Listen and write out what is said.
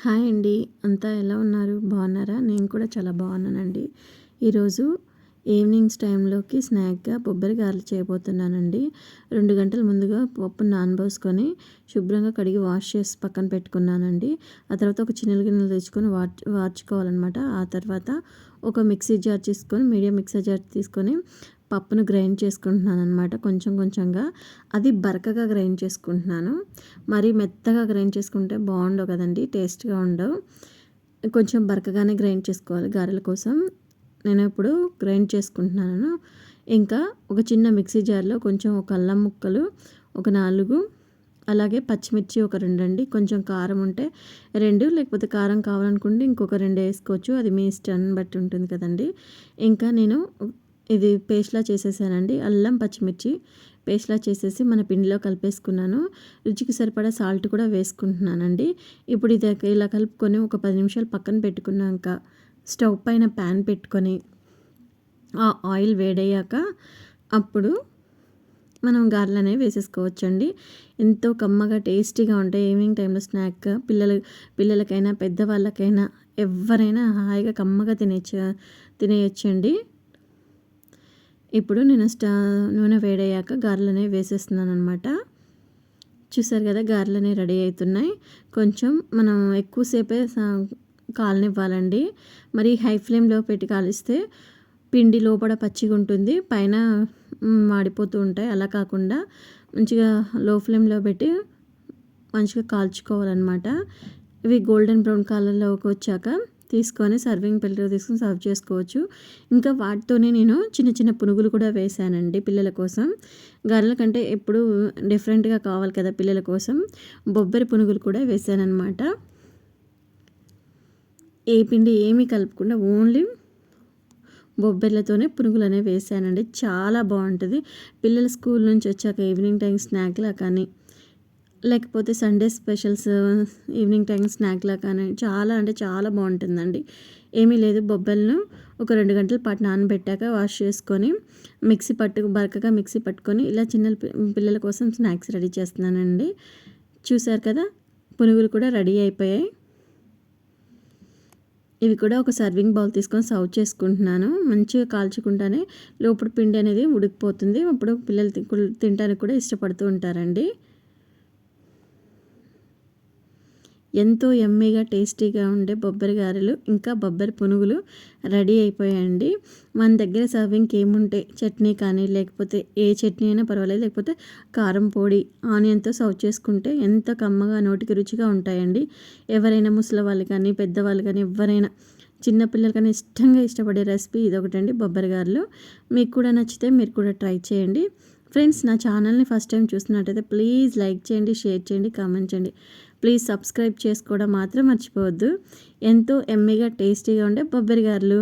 Hi అండి. అంతా ఎలా ఉన్నారు? బాగున్నారా? నేను కూడా చాలా బాగున్నానండి. ఈరోజు ఈవినింగ్స్ టైంలోకి స్నాక్గా బొబ్బరి గారెలు చేయబోతున్నానండి. రెండు గంటల ముందుగా పప్పు నానబోసుకొని శుభ్రంగా కడిగి వాష్ చేసి పక్కన పెట్టుకున్నానండి. ఆ తర్వాత ఒక చిన్న గిన్నెలు తెచ్చుకొని వాచ్ వార్చుకోవాలన్నమాట. ఆ తర్వాత ఒక మిక్సీ జార్ తీసుకొని మీడియం మిక్సీ జార్ తీసుకొని పప్పును గ్రైండ్ చేసుకుంటున్నాను అనమాట కొంచెం కొంచెంగా. అది బరకగా గ్రైండ్ చేసుకుంటున్నాను. మరి మెత్తగా గ్రైండ్ చేసుకుంటే బాగుండవు కదండి టేస్ట్గా ఉండవు. కొంచెం బరకగానే గ్రైండ్ చేసుకోవాలి గారెల కోసం. నేను ఇప్పుడు గ్రైండ్ చేసుకుంటున్నాను. ఇంకా ఒక చిన్న మిక్సీ జార్లో కొంచెం ఒక అల్లం ముక్కలు ఒక నాలుగు అలాగే పచ్చిమిర్చి ఒక రెండు అండి కొంచెం కారం ఉంటే రెండు లేకపోతే కారం కావాలనుకుంటే ఇంకొక రెండు వేసుకోవచ్చు. అది మీ ఇష్టాన్ని బట్టి ఉంటుంది కదండి. ఇంకా నేను ఇది పేస్ట్లా చేసేసానండి. అల్లం పచ్చిమిర్చి పేస్ట్లా చేసేసి మన పిండిలో కలిపేసుకున్నాను. రుచికి సరిపడా సాల్ట్ కూడా వేసుకుంటున్నానండి. ఇప్పుడు ఇది ఇలా కలుపుకొని ఒక పది నిమిషాలు పక్కన పెట్టుకున్నాక స్టవ్ పైన ప్యాన్ పెట్టుకొని ఆ ఆయిల్ వేడయ్యాక అప్పుడు మనం గారెలు అనేవి వేసేసుకోవచ్చండి. ఎంతో కమ్మగా టేస్టీగా ఉంటాయి. ఈవినింగ్ టైంలో స్నాక్ పిల్లలు పిల్లలకైనా పెద్దవాళ్ళకైనా ఎవరైనా హాయిగా కమ్మగా తినేచ్చు తినేయచ్చండి. ఇప్పుడు నేను స్టా నూనె వేడయ్యాక గారెలు అనేవి వేసేస్తున్నాను అనమాట చూసారు కదా గారెలు అనేవి రెడీ అవుతున్నాయి. కొంచెం మనం ఎక్కువసేపే కాలనివ్వాలండి. మరి హై ఫ్లేమ్లో పెట్టి కాలిస్తే పిండి లోపల పచ్చిగా ఉంటుంది. పైన మాడిపోతూ ఉంటాయి. అలా కాకుండా మంచిగా లో ఫ్లేమ్లో పెట్టి మంచిగా కాల్చుకోవాలన్నమాట. ఇవి గోల్డెన్ బ్రౌన్ కలర్లోకి వచ్చాక తీసుకొని సర్వింగ్ ప్లేట్లో తీసుకొని సర్వ్ చేసుకోవచ్చు. ఇంకా వాటితోనే నేను చిన్న చిన్న పునుగులు కూడా వేశానండి పిల్లల కోసం. గారెల కంటే ఎప్పుడు డిఫరెంట్గా కావాలి కదా పిల్లల కోసం. బొబ్బరి పునుగులు కూడా వేశానమాట ఏ పిండి ఏమీ కలుపుకుండా ఓన్లీ బొబ్బెర్లతోనే పునుగులు అనేవి వేసానండి. చాలా బాగుంటుంది. పిల్లలు స్కూల్ నుంచి వచ్చాక ఈవినింగ్ టైం స్నాక్లా కానీ లేకపోతే సండే స్పెషల్స్ ఈవినింగ్ టైం స్నాక్లా కానీ చాలా అంటే చాలా బాగుంటుందండి. ఏమీ లేదు. బొబ్బెలను ఒక రెండు గంటల పాటు నానబెట్టాక వాష్ చేసుకొని మిక్సీ పట్టు బరకగా మిక్సీ పట్టుకొని ఇలా చిన్న పిల్లల కోసం స్నాక్స్ రెడీ చేస్తున్నానండి. చూసారు కదా? పునుగులు కూడా రెడీ అయిపోయాయి. ఇవి కూడా ఒక సర్వింగ్ బౌల్ తీసుకొని సర్వ్ చేసుకుంటున్నాను. మంచిగా కాల్చుకుంటానే లోపల పిండి అనేది ఉడికిపోతుంది. అప్పుడు పిల్లలు తినడానికి కూడా ఇష్టపడుతూ ఉంటారండి. ఎంతో ఎమ్మీగా టేస్టీగా ఉండే బొబ్బరి గారెలు ఇంకా బొబ్బరి పునుగులు రెడీ అయిపోయాయండి. మన దగ్గర సర్వింగ్కి ఏముంటాయి చట్నీ కానీ లేకపోతే ఏ చట్నీ అయినా పర్వాలేదు. లేకపోతే కారం పొడి ఆనియన్తో సర్వ్ చేసుకుంటే ఎంత కమ్మగా నోటికి రుచిగా ఉంటాయండి. ఎవరైనా ముసలి వాళ్ళు కానీ పెద్దవాళ్ళు కానీ ఎవరైనా చిన్నపిల్లలు కానీ ఇష్టంగా ఇష్టపడే రెసిపీ ఇదొకటండి బొబ్బరి గారెలు. మీకు కూడా నచ్చితే మీరు కూడా ట్రై చేయండి. ఫ్రెండ్స్ నా ఛానల్ని ఫస్ట్ టైం చూస్తున్నట్టయితే ప్లీజ్ లైక్ చేయండి షేర్ చేయండి కామెంట్ చేయండి. ప్లీజ్ సబ్స్క్రైబ్ చేసుకోవడం మాత్రం మర్చిపోవద్దు. ఎంతో ఎమ్మిగా టేస్టీగా ఉండే బొబ్బరి గారెలు.